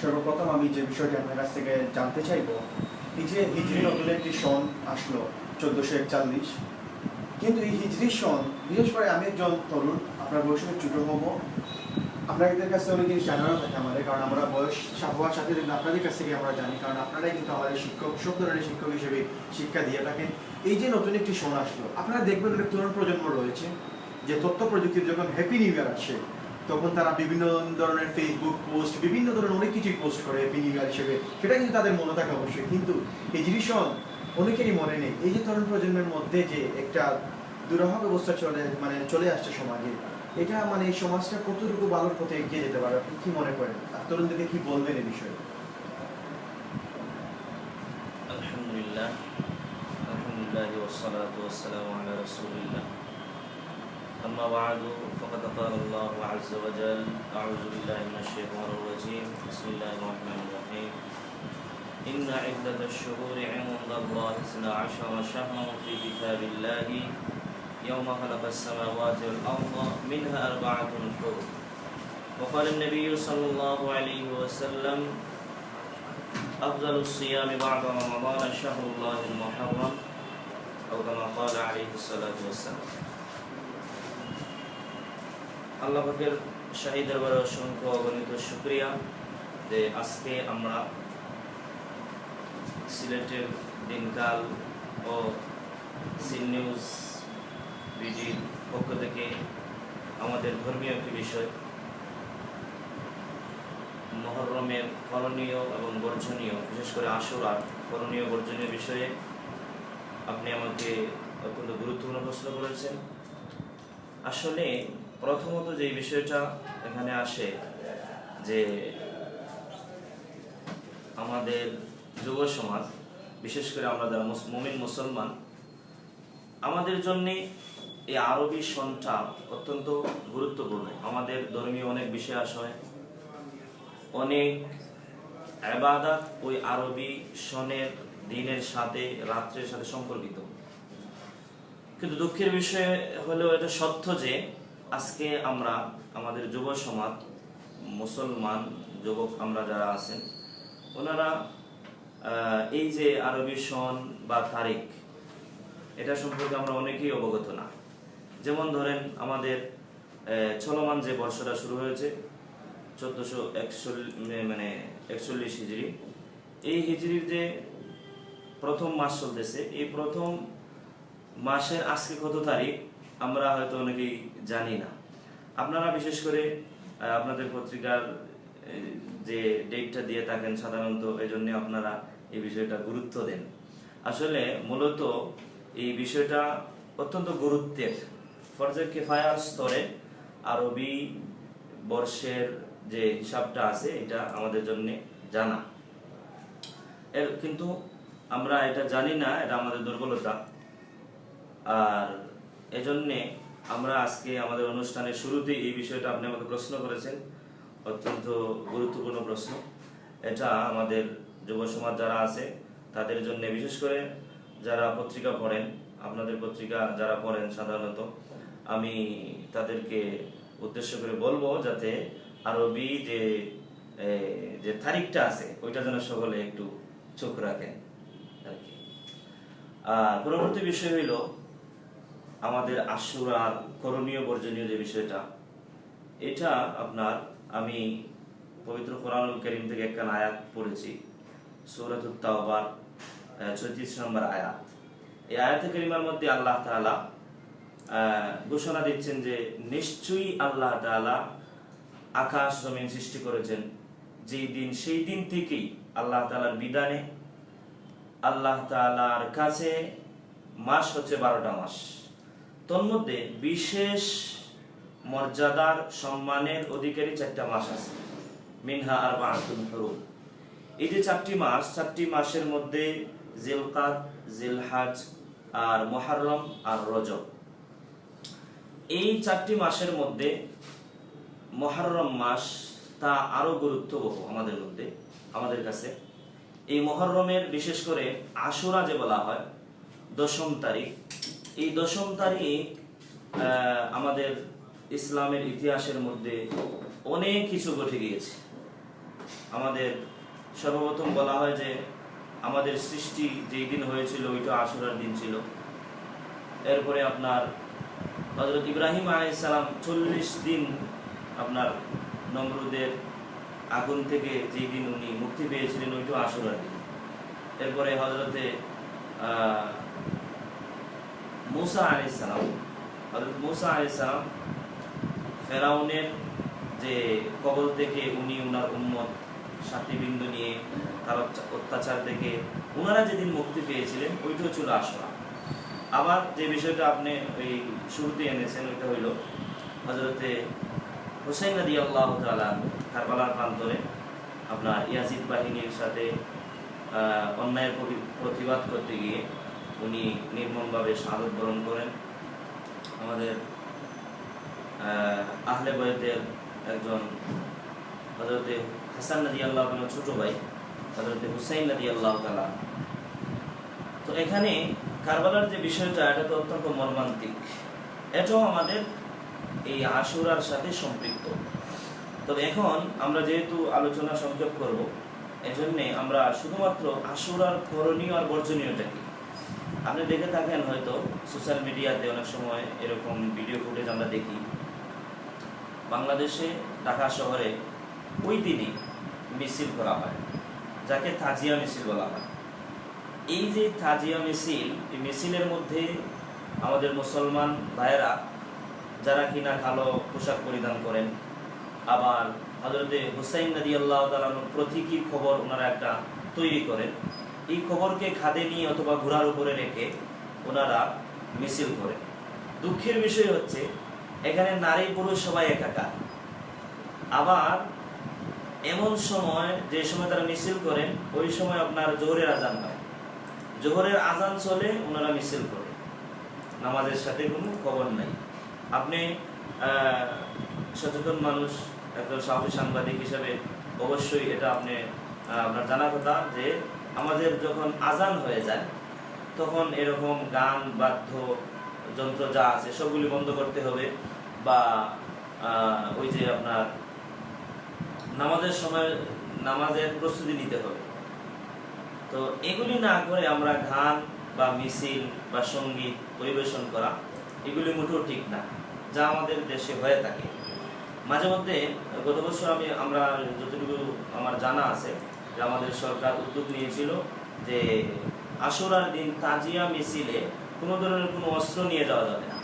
সর্বপ্রথম আমি যে বিষয়টি আপনার কাছ থেকে জানতে চাইব এই যে হিজরি নতুন একটি সন আসলো চোদ্দোশো একচল্লিশ। কিন্তু এই হিজরি সন, বিশেষ করে আমি একজন তরুণ, আপনার বয়সে ছোট হব। আপনাদের কাছ থেকে অনেক জিনিস জানানো থাকে আমাদের, কারণ আমরা বয়স হওয়ার সাথে সাথে আপনাদের কাছ থেকে আমরা জানি, কারণ আপনারাই কিন্তু আমাদের শিক্ষক, সব ধরনের শিক্ষক হিসেবে শিক্ষা দিয়ে থাকেন। এই যে নতুন একটি সন আসলো, আপনারা দেখবেন অনেক তরুণ প্রজন্ম রয়েছে, যে তথ্য প্রযুক্তির যখন হ্যাপি নিউ ইয়ার আসে তখন তারা বিভিন্ন ধরনের ফেসবুক পোস্ট বিভিন্ন ধরনের অনেক কিছুই পোস্ট করে বিনিয়োগ হিসেবে। সেটা কিন্তু তাদের মনে থাকে অবশ্যই। কিন্তু এই জিনিস অনেকেরই মনে নেই। এই যে তরুণ প্রজন্মের মধ্যে যে একটা দুরাহ ব্যবস্থা চলে মানে চলে আসছে সমাজে, এটা মানে এই সমাজটা কতটুকু ভালোর পথে এগিয়ে যেতে পারে? আপনি কি মনে করেন? আর তরুণদেরকে কি বলবেন এই বিষয়ে? আলহামদুলিল্লাহ। আলহামদুলিল্লাহ ওসালাত ওসালাম আলা রাসূলিল্লাহ। أما بعد فقد قال الله عز وجل أعوذ بالله من الشيطان الرجيم. بسم الله الرحمن الرحيم. إن عدة الشهور عند الله اثنا عشر شهرا في كتاب الله. يوم خلق السماوات والأرض منها أربعة حرم. وقال النبي صلى الله عليه وسلم أفضل الصيام بعد رمضان شهر الله المحرم أو كما قال عليه الصلاة والسلام. আল্লাহ পাকের শাহী অসংখ্য অগণিত শুক্রিয়া যে আজকে আমরা সিলেটের দিনকাল ও সিন নিউজ বিডির পক্ষ থেকে আমাদের ধর্মীয় একটি বিষয়, মহরমের করণীয় এবং বর্জনীয়, বিশেষ করে আশুরার করণীয় বর্জনীয় বিষয়ে আপনি আমাকে অত্যন্ত গুরুত্বপূর্ণ প্রশ্ন করেছেন। আসলে প্রথমত যে বিষয়টা এখানে আসে যে আমাদের যুব সমাজ, বিশেষ করে আমরা যারা মুমিন মুসলমান, আমাদের জন্যে এই আরবি সনটা অত্যন্ত গুরুত্বপূর্ণ। আমাদের ধর্মীয় অনেক বিষয় আসয় অনেক আবাদাত ওই আরবি সনের দিনের সাথে, রাত্রের সাথে সম্পর্কিত। কিন্তু দুঃখের বিষয় হলেও এটা সত্য যে আজকে আমরা আমাদের যুব সমাজ, মুসলমান যুবক আমরা যারা আছেন, ওনারা এই যে আরবি সন বা তারিখ, এটা সম্পর্কে আমরা অনেকেই অবগত না। যেমন ধরেন আমাদের চলমান যে বর্ষটা শুরু হয়েছে, চোদ্দোশো মানে একচল্লিশ হিজড়ি, এই হিজড়ির যে প্রথম মাস চলতেছে, এই প্রথম মাসের আজকে কত তারিখ? আমরা হয়তো অনেকেই জানি না। আপনারা বিশেষ করে আপনাদের পত্রিকার যে ডেটটা দিয়ে থাকেন, সাধারণত এই জন্য আপনারা এই বিষয়টা গুরুত্ব দেন। আসলে মূলত এই বিষয়টা অত্যন্ত গুরুত্বের। ফরজের কেফায়ার স্তরে আরবি বর্ষের যে হিসাবটা আছে, এটা আমাদের জন্য জানা। এর কিন্তু আমরা এটা জানি না, এটা আমাদের দুর্বলতা। আর এজন্যে আমরা আজকে আমাদের অনুষ্ঠানের শুরুতেই এই বিষয়টা আপনি আমাকে প্রশ্ন করেছেন। অত্যন্ত গুরুত্বপূর্ণ প্রশ্ন। এটা আমাদের যুব সমাজ যারা আছে, তাদের জন্য বিশেষ করে যারা পত্রিকা পড়েন, আপনাদের পত্রিকা যারা পড়েন সাধারণত, আমি তাদেরকে উদ্দেশ্য করে বলব যাতে আরবি যে যে তারিখটা আছে, ওইটা যেন সকলে একটু চোখ রাখেন আর কি। আর পরবর্তী বিষয় হইল আমাদের আশুরার করণীয় বর্জনীয় যে বিষয়টা এটা আপনার আমি পবিত্র কোরআনুল করিম থেকে একটা আয়াত পড়েছি সৌরত তাওবার চৌত্রিশ নম্বর আয়াত। এই আয়াত করিমার মধ্যে আল্লাহ আহ, ঘোষণা দিচ্ছেন যে নিশ্চয়ই আল্লাহ তাআলা আকাশ জমিন সৃষ্টি করেছেন। যেই দিন সেই দিন থেকেই আল্লাহ তাআলার বিধানে আল্লাহ তাআলার কাছে মাস হচ্ছে বারোটা মাস। তন্মধ্যে বিশেষ মর্যাদার সম্মানের অধিকারী চারটা মাস আছে। মিনহা আর বাহাতুল হরুম। এই যে চারটি মাস, চারটি মাসের মধ্যে জিলকাত জিলহাজ আর মহারম আর রজব। এই চারটি মাসের মধ্যে মহারম মাস তা আরও গুরুত্ববহ আমাদের মধ্যে, আমাদের কাছে। এই মহরমের বিশেষ করে আশুরা যে বলা হয়, দশম তারিখ এই দশম তারিখ আমাদের ইসলামের ইতিহাসের মধ্যে অনেক কিছু ঘটে গিয়েছে। আমাদের সর্বপ্রথম বলা হয় যে, আমাদের সৃষ্টি যেই দিন হয়েছিল, ওইটা আশুরার দিন ছিল। এরপরে আপনার হজরত ইব্রাহিম আলাইসালাম চল্লিশ দিন আপনার নমরুদের আগুন থেকে যেই দিন উনি মুক্তি পেয়েছিলেন, ওইটাও আশুরার দিন। এরপরে হজরতে মুসা আলাইসালাম হজরত মুসা আলাইসালাম ফেরাউনের যে কবল থেকে উনি উনার উম্মত সাথীবৃন্দ নিয়ে তার অত্যাচার- থেকে ওনারা যেদিন মুক্তি পেয়েছিলেন ওইটাও ছিল আসরা আবার যে বিষয়টা আপনি ওই শুরুতে এনেছেন, ওইটা হইল হজরতে হুসাইন নদী আল্লাহ তালা কারবালার প্রান্তরে আপনার ইয়াজিদ বাহিনীর সাথে অন্যায়ের প্রতিবাদ করতে গিয়ে উনি নির্মমভাবে শাহাদত বরণ করেন। আমাদের আহ, আহলে বয়তের একজন হজরতে হাসান নদী আল্লাহ ছোট ভাই হজরতে হুসাইন নদী আল্লাহ তালা তো এখানে কারবালার যে বিষয়টা এটা তো অত্যন্ত মর্মান্তিক। এটাও আমাদের এই আশুরার সাথে সম্পৃক্ত। তবে এখন আমরা যেহেতু আলোচনা সংক্ষেপ করব এজন্যে আমরা শুধুমাত্র আশুরার করণীয় আর বর্জনীয়টা কি? আপনি দেখে থাকেন হয়তো সোশ্যাল মিডিয়াতে অনেক সময় এরকম ভিডিও ফুটেজ আমরা দেখি। বাংলাদেশে, ঢাকা শহরে ওই দিনই মিছিল করা হয়, যাকে তাজিয়া মিছিল বলা হয়। এই যে তাজিয়া মিছিল, এই মিছিলের মধ্যে আমাদের মুসলমান ভাইয়েরা, যারা কিনা কালো পোশাক পরিধান করেন, আবার হজরতে হুসাইন নদী আল্লাহ তালানোর প্রতীকী খবর ওনারা একটা তৈরি করেন। এই খবরকে খাদে নিয়ে অথবা ঘোড়ার উপরে রেখে ওনারা মিছিল করেন দুঃখের বিষয় হচ্ছে, এখানে নারী পুরুষ সবাই একাকার। আবার এমন সময়, যে সময় তারা মিছিল করেন ওই সময় আপনার জোহরের আজান হয়। জোহরের আজান চলে, ওনারা মিছিল করে। নামাজের সাথে কোনো খবর নাই। আপনি সচেতন মানুষ, একজন সাহসী সাংবাদিক হিসাবে অবশ্যই এটা আপনি আপনার জানা কথা যে আমাদের যখন আজান হয়ে যায়, তখন এরকম গান, বাদ্য যন্ত্র যা আছে, সবগুলি বন্ধ করতে হবে বা ওই যে আপনার নামাজের সময় নামাজের প্রস্তুতি নিতে হবে। তো এগুলি না করে আমরা গান বা মিছিল বা সংগীত পরিবেশন করা, এগুলি মোটেও ঠিক না, যা আমাদের দেশে হয়ে থাকে। মাঝে মধ্যে গত বছর আমি, আমরা যতটুকু আমার জানা আছে যে আমাদের সরকার উদ্যোগ নিয়েছিল যে আশুরার দিন তাজিয়া মিছিলে কোনো ধরনের কোনো অস্ত্র নিয়ে যাওয়া যাবে না।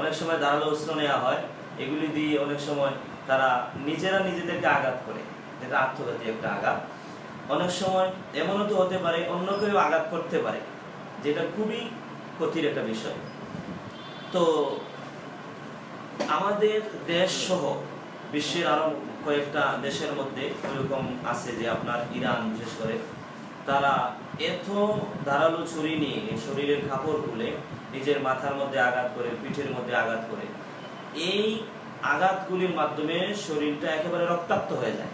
অনেক সময় ধারালো অস্ত্র নেওয়া হয়, এগুলি দিয়ে অনেক সময় তারা নিজেরা নিজেদেরকে আঘাত করে। যেটা আত্মঘাতী একটা আঘাত। অনেক সময় এমনও তো হতে পারে, অন্য কেউ আঘাত করতে পারে, যেটা খুবই ক্ষতির একটা বিষয়। তো আমাদের দেশ সহ বিশ্বের আরও কয়েকটা দেশের মধ্যে ওইরকম আছে যে আপনার ইরান, বিশেষ করে তারা এত ধারালো ছুরি নিয়ে শরীরের কাপড় খুলে, নিজের মাথার মধ্যে আঘাত করে, পিঠের মধ্যে আঘাত করে, এই আঘাতগুলির মাধ্যমে শরীরটা একেবারে রক্তাক্ত হয়ে যায়।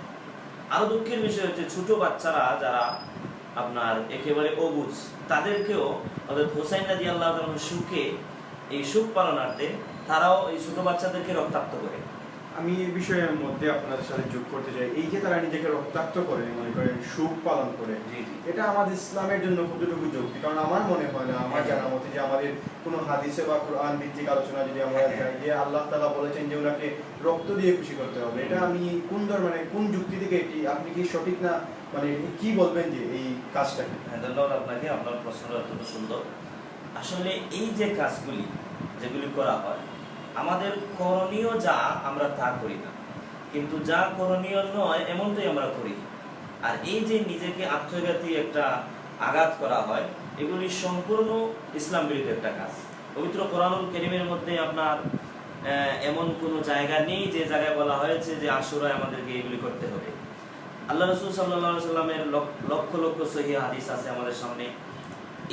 আরও দুঃখের বিষয় হচ্ছে, ছোট বাচ্চারা যারা আপনার একেবারে অবুজ, তাদেরকেও অর্থাৎ হোসাইন নাদি আল্লাহ সুখে এই সুখ পালনার্থে তারাও এই ছোট বাচ্চাদেরকে রক্তাক্ত করে। আমি এই বিষয়ের মধ্যে আপনাদের সাথে যোগ করতে চাই। এই যে তারা নিজেকে রক্তাক্ত করে মনে করেন সুখ পালন করে জি জি। এটা আমাদের ইসলামের জন্য কতটুকু যুক্তি কারণ আমার মনে হয় না আমার জানা মতে যে আমাদের কোনো হাদিসে বা কোরআন ভিত্তিক আলোচনা যদি আমরা যাই যে আল্লাহ তালা বলেছেন যে ওনাকে রক্ত দিয়ে খুশি করতে হবে। এটা আমি কোন ধর মানে কোন যুক্তি থেকে এটি আপনি কি সঠিক না মানে কি বলবেন যে এই কাজটাকে হ্যাঁ ধন্যবাদ আপনাকে আপনার প্রশ্নটা অত্যন্ত সুন্দর। আসলে এই যে কাজগুলি যেগুলি করা হয় আমাদের করণীয় যা আমরা তা করি না। কিন্তু যা করণীয় নয়, এমনটাই আমরা করি। আর এই যে নিজেকে আত্মঘাতী একটা আঘাত করা হয়, এগুলি সম্পূর্ণ ইসলাম বিরোধী একটা কাজ। পবিত্র কোরআনুল কেরিমের মধ্যে আপনার এমন কোনো জায়গা নেই যে জায়গায় বলা হয়েছে যে আশুরায় আমাদেরকে এগুলি করতে হবে। আল্লাহ রসুল সাল্লাহ সাল্লামের লক্ষ লক্ষ সহি হাদিস আছে আমাদের সামনে।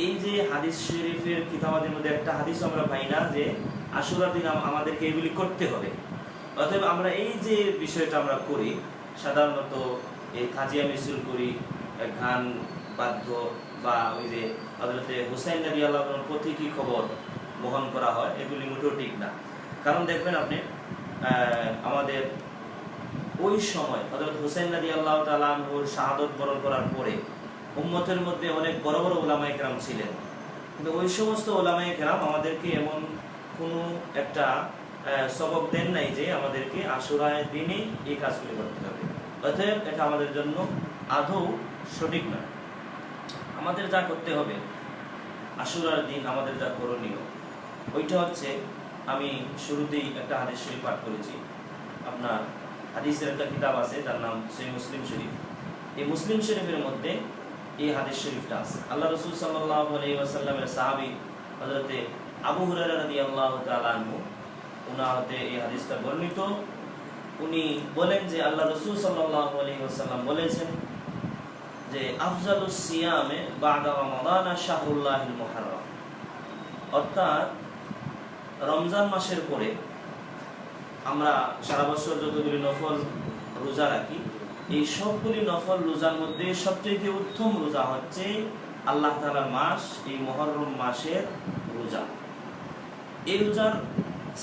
এই যে হাদিস শরীফের কিতাবাদের মধ্যে একটা হাদিস আমরা পাই না যে আশুরার দিন আমাদেরকে এগুলি করতে হবে। অতএব আমরা এই যে বিষয়টা আমরা করি, সাধারণত এই খাজিয়া মিছিল করি গান বাদ্য বা ওই যে হজরতে হুসাইন নবী আল্লাহ প্রতীকী খবর বহন করা হয়, এগুলি মোটেও ঠিক না। কারণ দেখবেন আপনি আমাদের ওই সময় হজরত হুসেন নদী আল্লাহ তালুর শাহাদত বরণ করার পরে উম্মতের মধ্যে অনেক বড় বড় ওলামাই কেরাম ছিলেন। কিন্তু ওই সমস্ত ওলামাই কেরাম আমাদেরকে এমন কোনো একটা সবক দেন নাই যে আমাদেরকে আশুরায় দিনে এই কাজগুলি করতে হবে। অতএব এটা আমাদের জন্য আদৌ সঠিক নয়। আমাদের যা করতে হবে, আশুরার দিন আমাদের যা করণীয়, ওইটা হচ্ছে আমি শুরুতেই একটা হাদিস শরীফ পাঠ করেছি। আপনার হাদিসের একটা কিতাব আছে, তার নাম সেই মুসলিম শরীফ। এই মুসলিম শরীফের মধ্যে এই হাদিস শরীফটা আছে। আল্লাহ রসুল সাল্লাহ আলাই ওয়াসাল্লামের সাহাবি হজরতে আবু হুরারা রাদি আল্লাহ তালু উনা হতে এই হাদিসটা বর্ণিত। উনি বলেন যে আল্লাহ রসুল ওয়াসাল্লাম বলেছেন যে, আফজালুস সিয়ামে বাদা রমাদানা শাহরুল্লাহিল মুহাররম। অর্থাৎ, রমজান মাসের পরে আমরা সারা বছর যতগুলি নফল রোজা রাখি, এই সবগুলি নফল রোজার মধ্যে সবচেয়ে উত্তম রোজা হচ্ছে আল্লাহ তালার মাস, এই মহরম মাসের রোজা। এই রোজার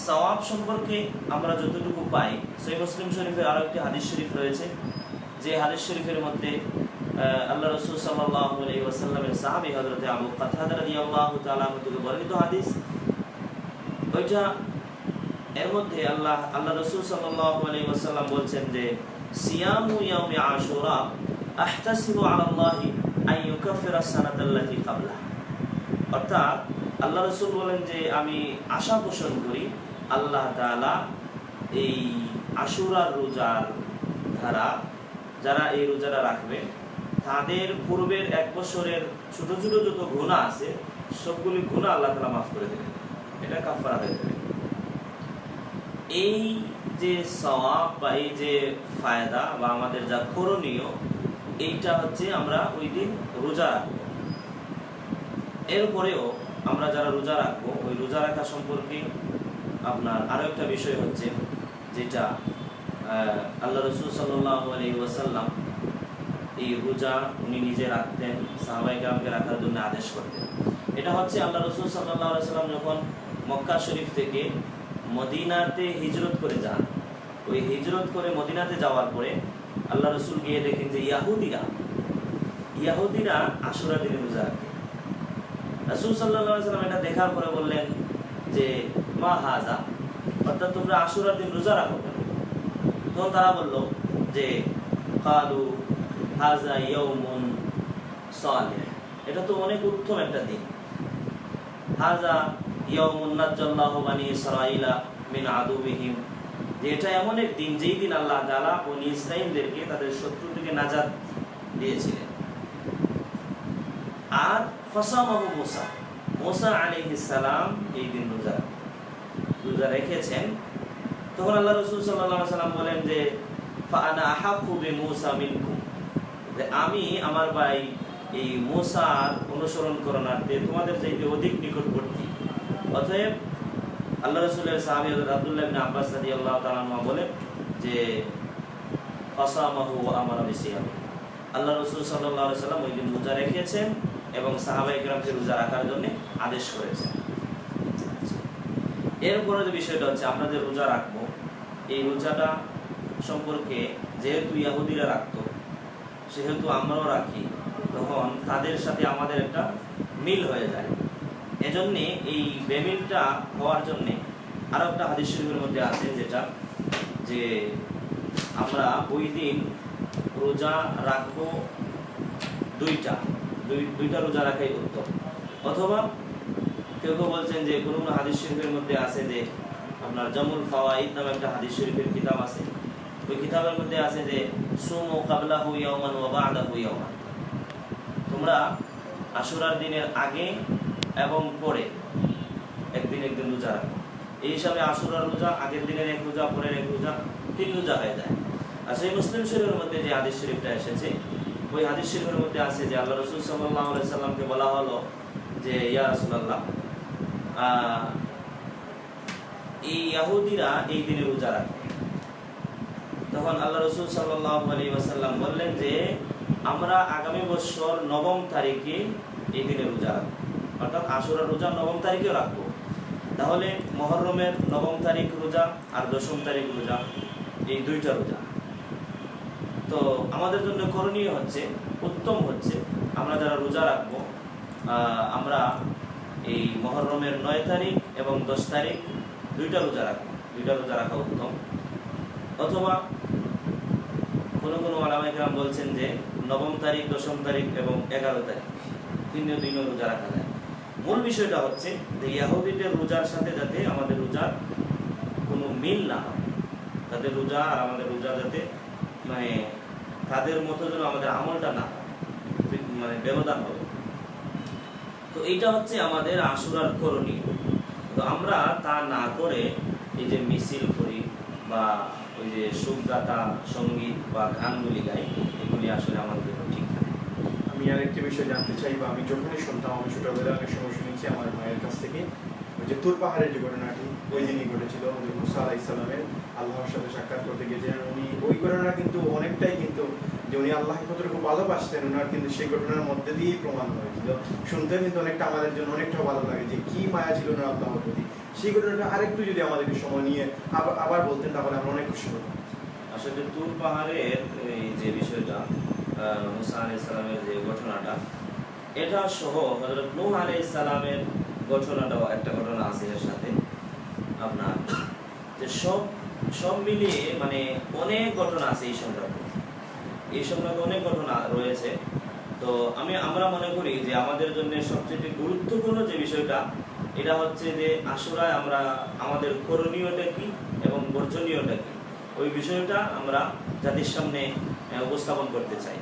সওয়াব সম্পর্কে আমরা যতটুকু পাই মুসলিম শরীফের আরও একটি হাদিস শরীফ রয়েছে। যে হাদিস শরীফের মধ্যে আল্লাহ রসুল ওয়াসাল্লামের সাহাবী হযরতে আবু থেকে বর্ণিত হাদিস। ওইটা এর মধ্যে আল্লাহ আল্লাহ রসুল সাল্লাল্লাহু আলাইহি ওয়াসাল্লাম বলছেন যে, সিয়ামু ইয়াউমি আশুরা আহতাসিবু আলা আল্লাহি ইউকাফিরা সানাতাল্লাতি ক্বাবলা অর্থাৎ আল্লাহ রসুল বলেন যে আমি আশা পোষণ করি আল্লাহ তাআলা এই আশুরার রোজার ধারা, যারা এই রোজাটা রাখবে, তাদের পূর্বের এক বছরের ছোট ছোট যত গুণা আছে, সবগুলি গুণা আল্লাহ তালা মাফ করে দেবেন। এটা কাফারা হয়ে যাবে। এই যে সওয়াব বা এই যে ফায়দা বা আমাদের যা করণীয়, এইটা হচ্ছে আমরা ওই দিন রোজা রাখব। এরপরেও আমরা যারা রোজা রাখব, ওই রোজা রাখা সম্পর্কে আপনার আরও একটা বিষয় হচ্ছে যেটা আল্লাহ রসুল সাল্লাহ আলী এই রোজা উনি নিজে রাখতেন সাহাবাইকামকে রাখার জন্য আদেশ করতেন। এটা হচ্ছে আল্লাহ রসুল সাল্লাহ সাল্লাম যখন মক্কা শরীফ থেকে মদিনাতে হিজরত করে যান, ওই হিজরত করে মদিনাতে যাওয়ার পরে আল্লাহ রসুল গিয়ে দেখেন যে ইয়াহুদিরা ইয়াহুদিরা আশুরা দিনে রোজা রাখে। রাসুল সাল্লাহ সাল্লাম এটা দেখার পরে বললেন যে, মা হাজা অর্থাৎ তোমরা আশুরার দিন রোজা রাখো তখন তারা বলল যে, কালু হাজা ইয়ৌমুন সালেহ। এটা তো অনেক উত্তম একটা দিন। হাজা ইয়ৌমুন নাজ্জাল্লাহু বানি ইসরাঈলা মিন আদুবিহিম। যে এটা এমন এক দিন, যেই দিন আল্লাহ তাআলা বনি ইসরাঈলদেরকে তাদের শত্রু থেকে নাজাত দিয়েছিলেন। আর ফসামাহু মুসা মুসা আলাইহিস সালাম এই দিন রোজা রোজা রেখেছেন। তখন আল্লাহ রসুল সাল্লাহ সাল্লাম বলেন যে ফানা আহাকু বি মুসা মিনকুম। যে আমি আমার ভাই এই মুসার অনুসরণ করণার্থে তোমাদের চাইতে অধিক নিকটবর্তী। অতএব আল্লাহ রসুলের সাহাবি আব্দুল্লাহ আব্বাস রাদিয়াল্লাহু তাআলা আনহু বলেন যে, ফাসামাহু আমারা বিসিয়াম আল্লাহ রসুল আলাইহি সাল্লাম ওই দিন রোজা রেখেছেন। এবং সাহাবায়ে কেরামকে রোজা রাখার জন্য আদেশ করেছেন। এরপরে যে বিষয়টা হচ্ছে, আমরা যে রোজা রাখব, এই রোজাটা সম্পর্কে যেহেতু ইয়াহুদিরা রাখতো, সেহেতু আমরাও রাখি, তখন তাদের সাথে আমাদের একটা মিল হয়ে যায়। এজন্যে এই বেমিলটা হওয়ার জন্যে আরও একটা হাদিস শরীফের মধ্যে আছে যেটা, যে আমরা ওই দিন রোজা রাখব দুইটা। দুই, দুইটা রোজা রাখাই উত্তম। অথবা কেউ কেউ বলছেন যে কোনো কোনো হাদিস শরীফের মধ্যে আছে যে আপনার জামুল ফাওয়াইদ নামে একটা হাদিস শরীফের কিতাব আছে। ওই কিতাবের মধ্যে আছে যে, সুমু কাবলা হু ইয়াওমান ওয়া বা'দা হু ইয়াওমান। তোমরা আশুরার দিনের আগে এবং পরে একদিন একদিন রোজা রাখো। এই হিসাবে আশুরার রোজা, আগের দিনের এক রোজা, পরের এক রোজা, তিন রোজা হয়ে যায়। আর সেই মুসলিম শরীফের মধ্যে যে হাদিস শরীফটা এসেছে ওই হাদিস শরীফের মধ্যে আছে যে আল্লাহ রসুল সাল্লাহ সাল্লামকে বলা হলো যে ইয়া রাসূলুল্লাহ আহ, এই ইয়াহুদিরা এই দিনে রোজা রাখে। তখন আল্লাহ রসুল সাল্লাহ আলী ওয়াসাল্লাম বললেন যে আমরা আগামী বছর নবম তারিখে এই দিনে রোজা রাখব। অর্থাৎ আশুরা রোজা নবম তারিখেও রাখব। তাহলে মহরমের নবম তারিখ রোজা আর দশম তারিখ রোজা এই দুইটা রোজা। তো আমাদের জন্য করণীয় হচ্ছে, উত্তম হচ্ছে, আমরা যারা রোজা রাখব আমরা এই মহরমের নয় তারিখ এবং দশ তারিখ দুইটা রোজা রাখব। দুইটা রোজা রাখা উত্তম। অথবা কোনো কোনো আলামাইকরাম বলছেন যে নবম তারিখ, দশম তারিখ এবং এগারো তারিখ তিন দিনও রোজা রাখা যায়। মূল বিষয়টা হচ্ছে যে ইয়াহুদিদের রোজার সাথে যাতে আমাদের রোজার কোনো মিল না হয়, তাদের রোজা আর আমাদের রোজা যাতে মানে তাদের মতো যেন আমাদের আমলটা না মানে ব্যবধান হবে। তো এইটা হচ্ছে আমাদের আশুরার করণীয় তো আমরা তা না করে এই যে মিছিল করি বা ওই যে সুখগাথা সংগীত বা গানগুলি গাই, এগুলি আসলে আমাদের জন্য ঠিক না। আমি আরেকটি বিষয় জানতে চাই বা আমি যখনই শুনতাম, আমি ছোটবেলায় অনেক সময় শুনেছি আমার মায়ের কাছ থেকে। যে তুর পাহাড়ের যে ঘটনাটি, ওই দিনই ঘটেছিল যে মুসা আলাহ ইসলামের আল্লাহর সাথে সাক্ষাৎ করতে গিয়েছিলেন। উনি ওই ঘটনা কিন্তু অনেকটাই কিন্তু যে উনি আল্লাহকে কতটুকু ভালোবাসতেন ওনার কিন্তু সেই ঘটনার মধ্যে দিয়েই প্রমাণ হয়েছিল। শুনতে কিন্তু অনেকটা আমাদের জন্য অনেকটা ভালো লাগে যে কি মায়া ছিল ওনার আল্লাহর প্রতি। সেই ঘটনাটা আরেকটু যদি আমাদেরকে সময় নিয়ে আবার আবার বলতেন, তাহলে আমরা অনেক খুশি হতাম। আসলে তুর পাহাড়ের এই যে বিষয়টা মুসা আলাইহিস সালামের যে ঘটনাটা, এটা সহ হযরত নূহ সালামের ঘটনাটাও, একটা ঘটনা আছে এর সাথে। আপনার, যে সব সব মিলিয়ে মানে অনেক ঘটনা আছে এই সংক্রান্ত এই সংক্রান্ত অনেক ঘটনা রয়েছে। তো আমি, আমরা মনে করি যে আমাদের জন্য সবচেয়ে গুরুত্বপূর্ণ যে বিষয়টা, এটা হচ্ছে যে আসরায় আমরা, আমাদের করণীয়টা কি এবং বর্জনীয়টা কি? ওই বিষয়টা আমরা জাতির সামনে উপস্থাপন করতে চাই।